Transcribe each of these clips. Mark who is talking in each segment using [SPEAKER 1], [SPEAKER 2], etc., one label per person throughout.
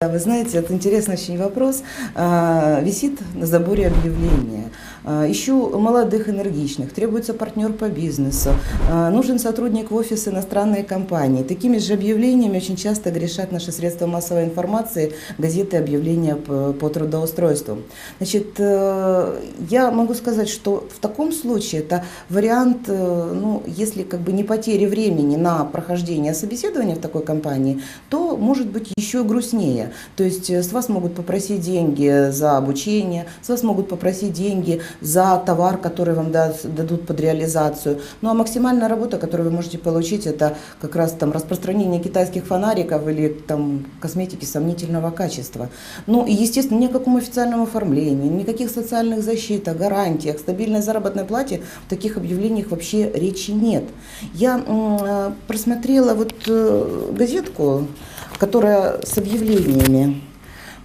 [SPEAKER 1] Вы знаете, это интересный очень вопрос. А, Висит на заборе объявление. А, Ищу молодых, энергичных, требуется партнер по бизнесу, а, нужен сотрудник в офис иностранной компании. Такими же объявлениями очень часто грешат наши средства массовой информации, газеты, объявления по, трудоустройству. Значит, э, я могу сказать, что в таком случае это вариант, э, ну, если как бы не потери времени на прохождение собеседования в такой компании, то может быть еще грустнее. То есть э, с вас могут попросить деньги за обучение, с вас могут попросить деньги за товар, который вам дадут под реализацию. Ну а максимальная работа, которую вы можете получить, это как раз там распространение китайских фонариков или там косметики сомнительного качества. Ну и, естественно, ни о каком официальном оформлении, никаких социальных защитах, гарантиях, стабильной заработной плате в таких объявлениях вообще речи нет. Я э, просмотрела вот э, газетку, которая с объявлениями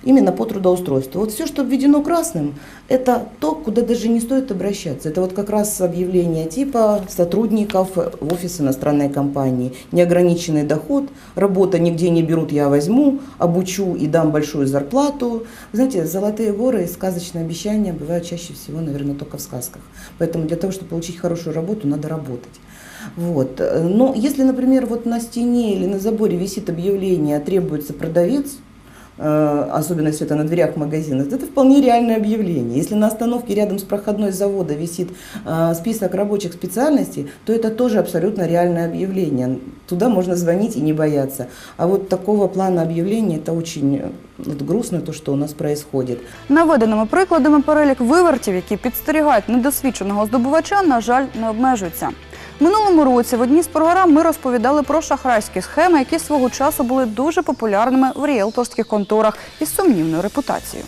[SPEAKER 1] именно по трудоустройству. Вот все, что введено красным, это то, куда даже не стоит обращаться. Это вот как раз объявление типа сотрудников в офис иностранной компании. Неограниченный доход, работа нигде не берут, я возьму, обучу и дам большую зарплату. Знаете, золотые горы и сказочные обещания бывают чаще всего, наверное, только в сказках. Поэтому для того, чтобы получить хорошую работу, надо работать. Вот. Но если, например, вот на стене или на заборе висит объявление «требуется продавец», особенно если это на дверях магазина, это вполне реальное объявление. Если на остановке рядом с проходной завода висит э, список рабочих специальностей, то это тоже абсолютно реальное объявление. Туда можно звонить и не бояться. А вот такого плана объявления, это очень э, вот, грустно, то, что у нас происходит.
[SPEAKER 2] Наведеними прикладами перелік вивертів, які підстерігають недосвідченого здобувача, на жаль, не обмежується. Минулому році в одній з програм ми розповідали про шахрайські схеми, які свого часу були дуже популярними в ріелторських конторах із сумнівною репутацією.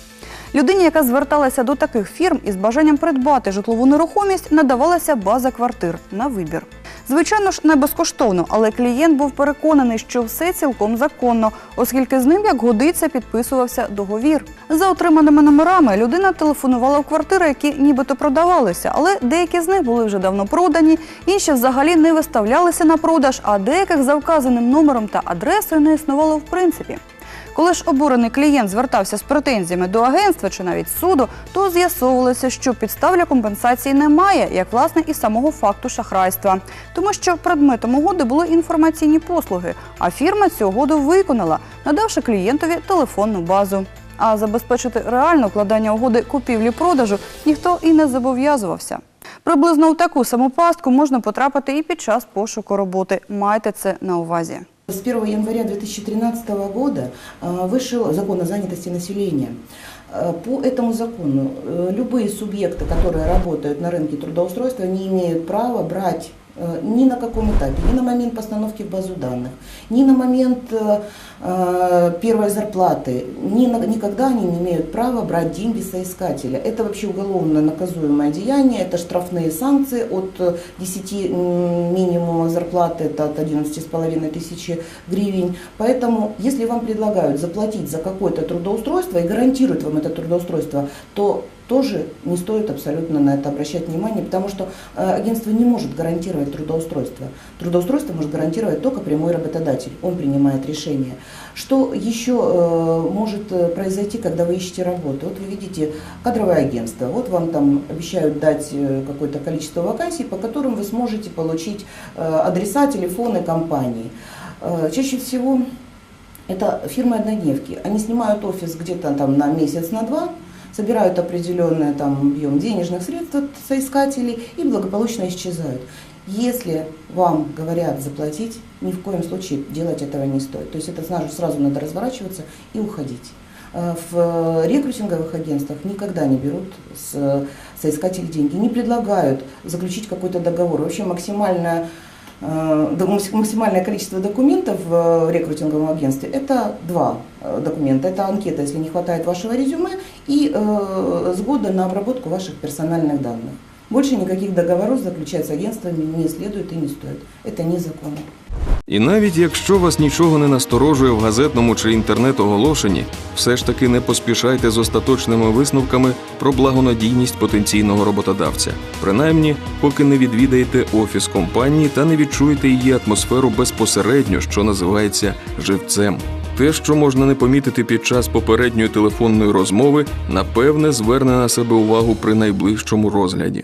[SPEAKER 2] Людині, яка зверталася до таких фірм із бажанням придбати житлову нерухомість, надавалася база квартир на вибір. Звичайно ж, не безкоштовно, але клієнт був переконаний, що все цілком законно, оскільки з ним, як годиться, підписувався договір. За отриманими номерами людина телефонувала в квартири, які нібито продавалися, але деякі з них були вже давно продані, інші взагалі не виставлялися на продаж, а деяких за вказаним номером та адресою не існувало в принципі. Коли ж обурений клієнт звертався з претензіями до агентства чи навіть суду, то з'ясовувалося, що підстав для компенсації немає, як власне і самого факту шахрайства, тому що предметом угоди були інформаційні послуги, а фірма цю угоду виконала, надавши клієнтові телефонну базу. А забезпечити реальне укладання угоди купівлі-продажу ніхто і не зобов'язувався. Приблизно у таку саму пастку можна потрапити і під час пошуку роботи. Майте це на увазі.
[SPEAKER 1] С 1 января 2013 года э, вышел закон о занятости населения. Э, По этому закону э, любые субъекты, которые работают на рынке трудоустройства, не имеют права брать ни на каком этапе, ни на момент постановки в базу данных, ни на момент э, э, первой зарплаты, ни на- никогда они не имеют права брать деньги соискателя. Это вообще уголовно наказуемое деяние, это штрафные санкции от э, 10 м, минимума зарплаты, это от 11,5 тысячи гривен. Поэтому, если вам предлагают заплатить за какое-то трудоустройство и гарантируют вам это трудоустройство, то тоже не стоит абсолютно на это обращать внимание, потому что э, агентство не может гарантировать трудоустройство. Трудоустройство может гарантировать только прямой работодатель, он принимает решение. Что еще э, может э, произойти, когда вы ищете работу? Вот вы видите кадровое агентство, вот вам там обещают дать какое-то количество вакансий, по которым вы сможете получить адреса, телефоны компании. Чаще всего это фирмы однодневки. Они снимают офис где-то там на месяц, на два, собирают определенный там объем денежных средств от соискателей и благополучно исчезают. Если вам говорят заплатить, ни в коем случае делать этого не стоит. То есть это сразу, сразу надо разворачиваться и уходить. Э, В рекрутинговых агентствах никогда не берут с соискателей деньги, не предлагают заключить какой-то договор. Вообще максимальная Э, максимальное количество документов в э, рекрутинговом агентстве – это два э, документа. Это анкета, если не хватает вашего резюме, и э, сгода на обработку ваших персональных данных. Больше никаких договоров заключать с агентствами не следует и не стоит. Это незаконно.
[SPEAKER 3] І навіть якщо вас нічого не насторожує в газетному чи інтернет-оголошенні, все ж таки не поспішайте з остаточними висновками про благонадійність потенційного роботодавця, принаймні, поки не відвідаєте офіс компанії та не відчуєте її атмосферу безпосередньо, що називається живцем. Те, що можна не помітити під час попередньої телефонної розмови, напевне, зверне на себе увагу при найближчому розгляді.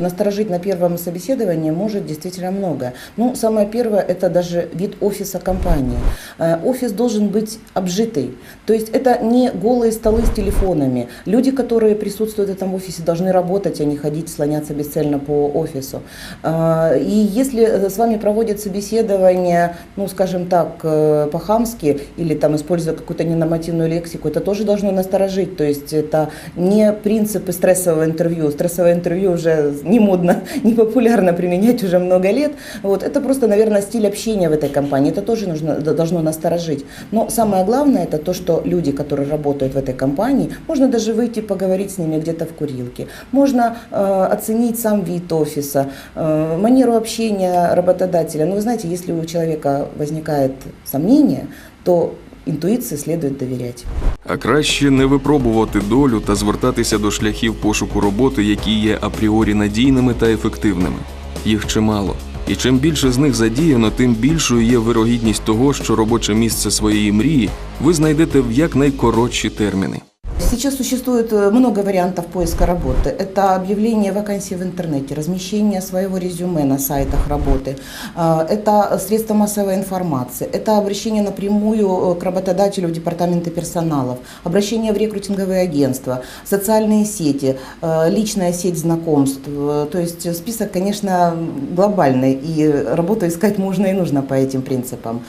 [SPEAKER 1] Насторожить на первом собеседовании может действительно многое. Ну, самое первое – это даже вид офиса компании. Э, Офис должен быть обжитый. То есть это не голые столы с телефонами. Люди, которые присутствуют в этом офисе, должны работать, а не ходить, слоняться бесцельно по офису. Э, И если с вами проводят собеседование, ну, скажем так, э, по-хамски, или там используя какую-то ненормативную лексику, это тоже должно насторожить. То есть это не принципы стрессового интервью. Стрессовое интервью уже не модно, не популярно применять уже много лет. Вот. Это просто, наверное, стиль общения в этой компании. Это тоже нужно, должно насторожить. Но самое главное, это то, что люди, которые работают в этой компании, можно даже выйти поговорить с ними где-то в курилке. Можно э, оценить сам вид офиса, э, манеру общения работодателя. Но вы знаете, если у человека возникает сомнение, то интуиции следует довіряти.
[SPEAKER 3] А краще не випробувати долю та звертатися до шляхів пошуку роботи, які є апріорі надійними та ефективними. Їх чимало. І чим більше з них задіяно, тим більшою є вирогідність того, що робоче місце своєї мрії ви знайдете в якнайкоротші терміни.
[SPEAKER 1] Сейчас существует э, много вариантов поиска работы. Это объявление вакансий в интернете, размещение своего резюме на сайтах работы, а, это средства массовой информации, это обращение напрямую э, к работодателю в департаменты персоналов, обращение в рекрутинговые агентства, социальные сети, э, личная сеть знакомств. То есть список, конечно, глобальный, и работу искать можно и нужно по этим принципам.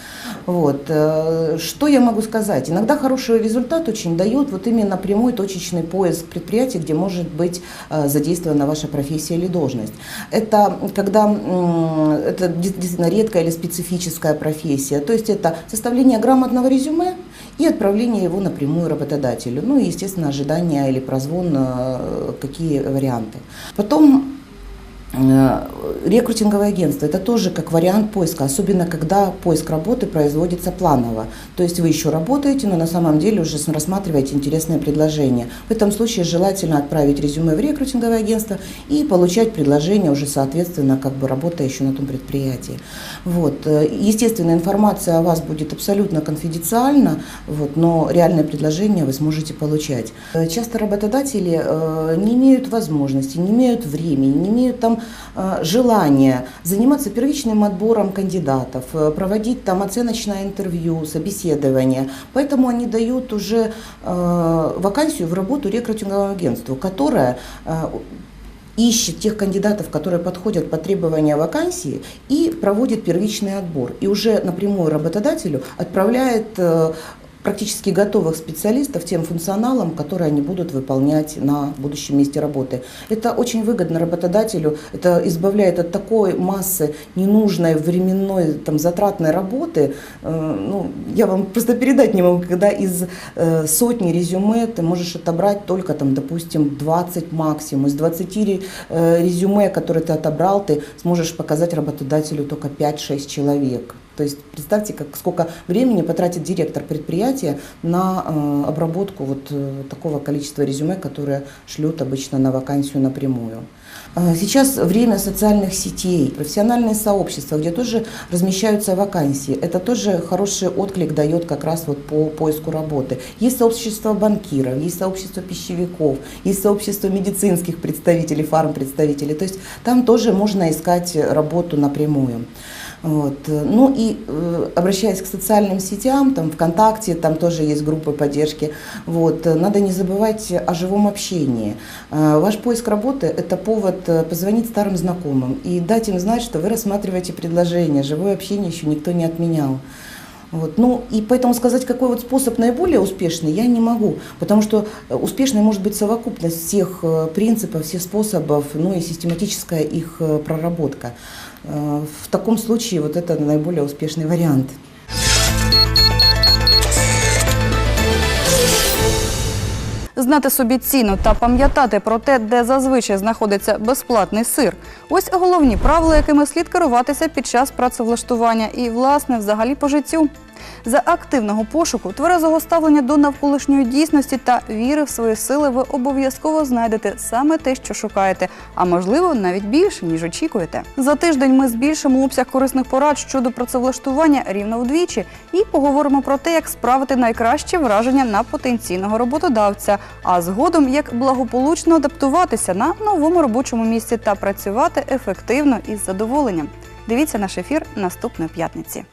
[SPEAKER 1] Вот. Что я могу сказать? Иногда хороший результат очень дает вот именно прямой точечный поиск предприятий, где может быть э, задействована ваша профессия или должность. Это когда это действительно редкая или специфическая профессия. То есть это составление грамотного резюме и отправление его напрямую работодателю. Ну и, естественно, ожидание или прозвон, э, какие варианты. Потом Рекрутинговое агентство – это тоже как вариант поиска, особенно когда поиск работы производится планово. То есть вы еще работаете, но на самом деле уже рассматриваете интересные предложения. В этом случае желательно отправить резюме в рекрутинговое агентство и получать предложение уже соответственно, как бы работая еще на том предприятии. Вот. Э, Естественно, информация о вас будет абсолютно конфиденциальна, вот, но реальное предложение вы сможете получать. Э, Часто работодатели э, не имеют возможности, не имеют времени, не имеют там э, желания заниматься первичным отбором кандидатов, э, проводить там оценочное интервью, собеседование. Поэтому они дают уже э, вакансию в работу рекрутинговому агентству, которое ищет тех кандидатов, которые подходят по требованиям вакансии и проводит первичный отбор. И уже напрямую работодателю отправляет практически готовых специалистов тем функционалом, который они будут выполнять на будущем месте работы. Это очень выгодно работодателю, это избавляет от такой массы ненужной временной там, затратной работы. Э, Ну, я вам просто передать не могу, когда из э, сотни резюме ты можешь отобрать только, там, допустим, 20 максимум. Из 20 ре- э, резюме, которые ты отобрал, ты сможешь показать работодателю только 5-6 человек. То есть представьте, как, сколько времени потратит директор предприятия на э, обработку вот э, такого количества резюме, которые шлют обычно на вакансию напрямую. Э, Сейчас время социальных сетей, профессиональные сообщества, где тоже размещаются вакансии. Это тоже хороший отклик дает как раз вот по поиску работы. Есть сообщество банкиров, есть сообщество пищевиков, есть сообщество медицинских представителей, фармпредставителей. То есть там тоже можно искать работу напрямую. Вот. Ну и э, обращаясь к социальным сетям, там ВКонтакте, там тоже есть группы поддержки, вот, надо не забывать о живом общении. Э, Ваш поиск работы – это повод э, позвонить старым знакомым и дать им знать, что вы рассматриваете предложение. Живое общение еще никто не отменял. Вот. Ну и поэтому сказать, какой вот способ наиболее успешный, я не могу, потому что э, успешной может быть совокупность всех э, принципов, всех способов, ну и систематическая их проработка. Э, В таком случае вот это наиболее успешный вариант.
[SPEAKER 2] Знати собі ціну та пам'ятати про те, де зазвичай знаходиться безплатний сир. Ось головні правила, якими слід керуватися під час працевлаштування і, власне, взагалі по життю. За активного пошуку, тверезого ставлення до навколишньої дійсності та віри в свої сили ви обов'язково знайдете саме те, що шукаєте, а можливо навіть більше ніж очікуєте. За тиждень ми збільшимо обсяг корисних порад щодо працевлаштування рівно вдвічі і поговоримо про те, як справити найкраще враження на потенційного роботодавця, а згодом як благополучно адаптуватися на новому робочому місці та працювати ефективно і з задоволенням. Дивіться наш ефір наступної п'ятниці.